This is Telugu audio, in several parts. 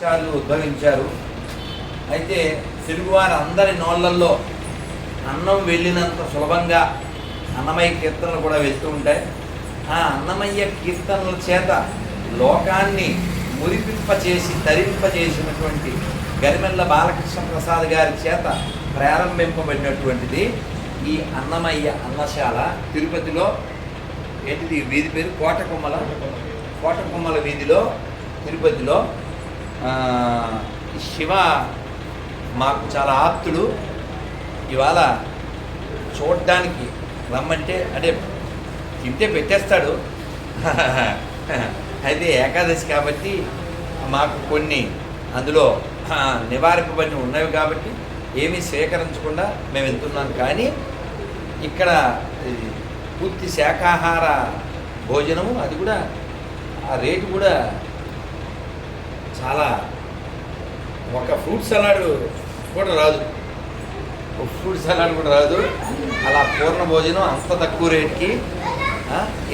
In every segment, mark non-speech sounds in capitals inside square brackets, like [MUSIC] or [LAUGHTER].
చాలు ఉద్భవించారు. అయితే తెలుగువారి అందరి నోళ్ళల్లో అన్నం వెళ్ళినంత సులభంగా అన్నమయ్య కీర్తనలు కూడా వెళ్తూ ఉంటాయి. ఆ అన్నమయ్య కీర్తనల చేత లోకాన్ని మురిపింపచేసి తరింపచేసినటువంటి గరిమెల్ల బాలకృష్ణ ప్రసాద్ గారి చేత ప్రారంభింపబడినటువంటిది ఈ అన్నమయ్య అన్నశాల తిరుపతిలో ఏంటిది వీధి పేరు? కోటకొమ్మల? కోటకొమ్మల వీధిలో తిరుపతిలో శివ మాకు చాలా ఆప్తుడు. ఇవాళ చూడడానికి రమ్మంటే అంటే తింటే పెట్టేస్తాడు. [LAUGHS] అయితే ఏకాదశి కాబట్టి మాకు కొన్ని అందులో నివారింపబడి ఉన్నవి కాబట్టి ఏమీ స్వీకరించకుండా మేము వెళ్తున్నాం. కానీ ఇక్కడ పూర్తి శాకాహార భోజనము అది కూడా ఆ రేటు కూడా చాలా ఒక ఫ్రూట్ సలాడ్ కూడా రాదు. ఒక ఫ్రూట్ సలాడ్ కూడా రాదు. అలా పూర్ణ భోజనం అంత తక్కువ రేటుకి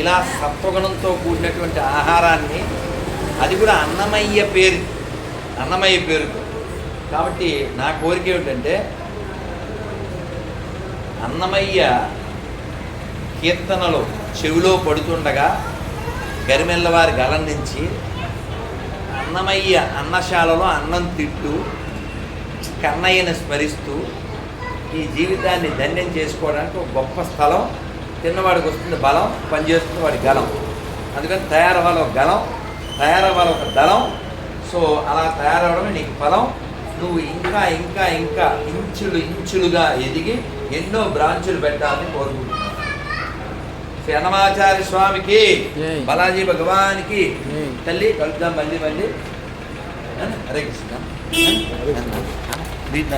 ఇలా సత్వగుణంతో కూడినటువంటి ఆహారాన్ని అది కూడా అన్నమయ్య పేరు అన్నమయ్య పేరుతో. కాబట్టి నా కోరిక ఏమిటంటే అన్నమయ్య కీర్తనలు చెవిలో పడుతుండగా గరిమెల్లవారి గలం నుంచి అన్నమయ్య అన్నశాలలో అన్నం తింటూ కన్నయ్యను స్మరిస్తూ ఈ జీవితాన్ని ధన్యం చేసుకోవడానికి ఒక గొప్ప స్థలం. తిన్నవాడికి వస్తుంది బలం పనిచేస్తుంది వాడి గలం. అందుకని తయారవ్వాలి ఒక గలం తయారవ్వాలి ఒక దళం. సో అలా తయారవడమే నీకు ఫలం. నువ్వు ఇంకా ఇంకా ఇంకా ఇంచులు ఇంచులుగా ఎదిగి ఎన్నో బ్రాంచులు పెట్టాలని కోరుకుంటున్నావు శ్రీ అన్నమాచార్య స్వామికి జై. బాలాజీ భగవానికి జై. తల్లి కలుద్దాం మళ్ళీ మళ్ళీ హరే కృష్ణ వీటి